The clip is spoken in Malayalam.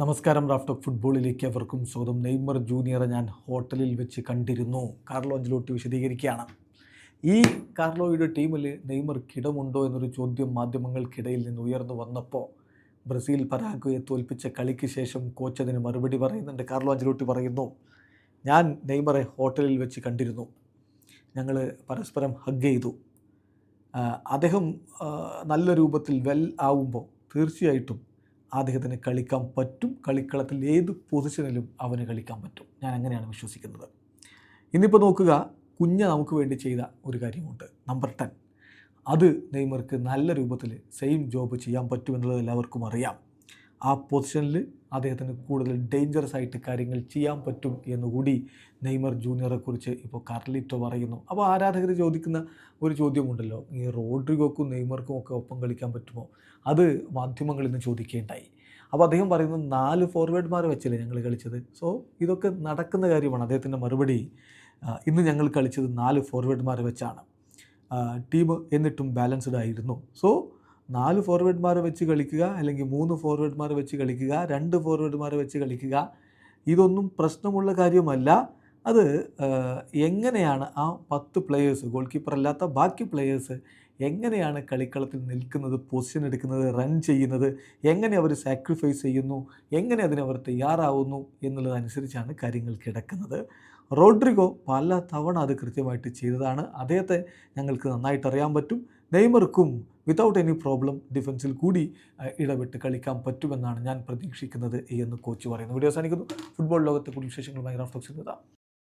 നമസ്കാരം റാഫ്റ്റോക്ക് ഫുട്ബോളിലേക്ക് അവർക്കും സ്വാഗതം. നെയ്മർ ജൂനിയറെ ഞാൻ ഹോട്ടലിൽ വെച്ച് കണ്ടിരുന്നു. കാർലോ അഞ്ചലോട്ടി വിശദീകരിക്കുകയാണ്. ഈ കാർലോയുടെ ടീമിൽ നെയ്മർ കിടമുണ്ടോ എന്നൊരു ചോദ്യം മാധ്യമങ്ങൾക്കിടയിൽ നിന്ന് ഉയർന്നു വന്നപ്പോൾ ബ്രസീൽ പരാഗ്വയെ തോൽപ്പിച്ച കളിക്ക് ശേഷം കോച്ച് അതിന് മറുപടി പറയുന്നുണ്ട്. കാർലോ അഞ്ചലോട്ടി പറയുന്നു ഞാൻ നെയ്മറെ ഹോട്ടലിൽ വെച്ച് കണ്ടിരുന്നു. ഞങ്ങൾ പരസ്പരം ഹഗ് ചെയ്തു. അദ്ദേഹം നല്ല രൂപത്തിൽ വെൽ ആവുമ്പോൾ തീർച്ചയായിട്ടും അദ്ദേഹത്തിന് കളിക്കാൻ പറ്റും. കളിക്കളത്തിൽ ഏത് പൊസിഷനിലും അവന് കളിക്കാൻ പറ്റും. ഞാൻ അങ്ങനെയാണ് വിശ്വസിക്കുന്നത്. ഇന്നിപ്പോൾ നോക്കുക കുഞ്ഞ നമുക്ക് വേണ്ടി ചെയ്ത ഒരു കാര്യമുണ്ട്. നമ്പർ ടെൻ അത് നെയ്മർക്ക് നല്ല രൂപത്തിൽ സെയിം ജോബ് ചെയ്യാൻ പറ്റുമെന്നുള്ളത് എല്ലാവർക്കും അറിയാം. ആ പൊസിഷനിൽ അദ്ദേഹത്തിന് കൂടുതൽ ഡേഞ്ചറസ് ആയിട്ട് കാര്യങ്ങൾ ചെയ്യാൻ പറ്റും എന്നുകൂടി നെയ്മർ ജൂനിയറെ കുറിച്ച് ഇപ്പോൾ കാർലിറ്റോ പറയുന്നു. അപ്പോൾ ആരാധകർ ചോദിക്കുന്ന ഒരു ചോദ്യമുണ്ടല്ലോ ഈ റോഡ്രിഗോക്കും നെയ്മർക്കും ഒക്കെ ഒപ്പം കളിക്കാൻ പറ്റുമോ? അത് മാധ്യമങ്ങളിൽ നിന്ന് ചോദിക്കേണ്ടായി അപ്പോൾ അദ്ദേഹം പറയുന്നത് നാല് ഫോർവേഡ്മാർ വെച്ചല്ലേ ഞങ്ങൾ കളിച്ചത്? സോ ഇതൊക്കെ നടക്കുന്ന കാര്യമാണ്. അദ്ദേഹത്തിന്റെ മറുപടി ഇന്ന് ഞങ്ങൾ കളിച്ചത് നാല് ഫോർവേഡ്മാർ വെച്ചാണ്. ടീം എന്നിട്ടും ബാലൻസ്ഡ് ആയിരുന്നു. സോ നാല് ഫോർവേഡ്മാർ വെച്ച് കളിക്കുക അല്ലെങ്കിൽ മൂന്ന് ഫോർവേഡ്മാർ വെച്ച് കളിക്കുക രണ്ട് ഫോർവേഡ്മാരെ വെച്ച് കളിക്കുക ഇതൊന്നും പ്രശ്നമുള്ള കാര്യമല്ല. അത് എങ്ങനെയാണ് ആ പത്ത് പ്ലെയേഴ്സ് ഗോൾ കീപ്പർ അല്ലാത്ത ബാക്കി പ്ലെയേഴ്സ് എങ്ങനെയാണ് കളിക്കളത്തിൽ നിൽക്കുന്നത് പൊസിഷൻ എടുക്കുന്നത് റൺ ചെയ്യുന്നത് എങ്ങനെ അവർ സാക്രിഫൈസ് ചെയ്യുന്നു എങ്ങനെ അതിന് അവർ തയ്യാറാവുന്നു എന്നുള്ളതനുസരിച്ചാണ് കാര്യങ്ങൾ കിടക്കുന്നത്. റോഡ്രിഗോ പല തവണ അത് കൃത്യമായിട്ട് ചെയ്തതാണ്. അദ്ദേഹത്തെ ഞങ്ങൾക്ക് നന്നായിട്ട് അറിയാൻ പറ്റും. നെയ്മർക്കും വിതൗട്ട് എനി പ്രോബ്ലം ഡിഫൻസിൽ കൂടി ഇടപെട്ട് കളിക്കാൻ പറ്റുമെന്നാണ് ഞാൻ പ്രതീക്ഷിക്കുന്നത് എന്ന് കോച്ച് പറയുന്നു. വീഡിയോ അവസാനിക്കുന്നു. ഫുട്ബോൾ ലോകത്തെ കൂടുതൽ വിശേഷങ്ങളുമായി റാഫ്റ്റോക്സ് എത്താം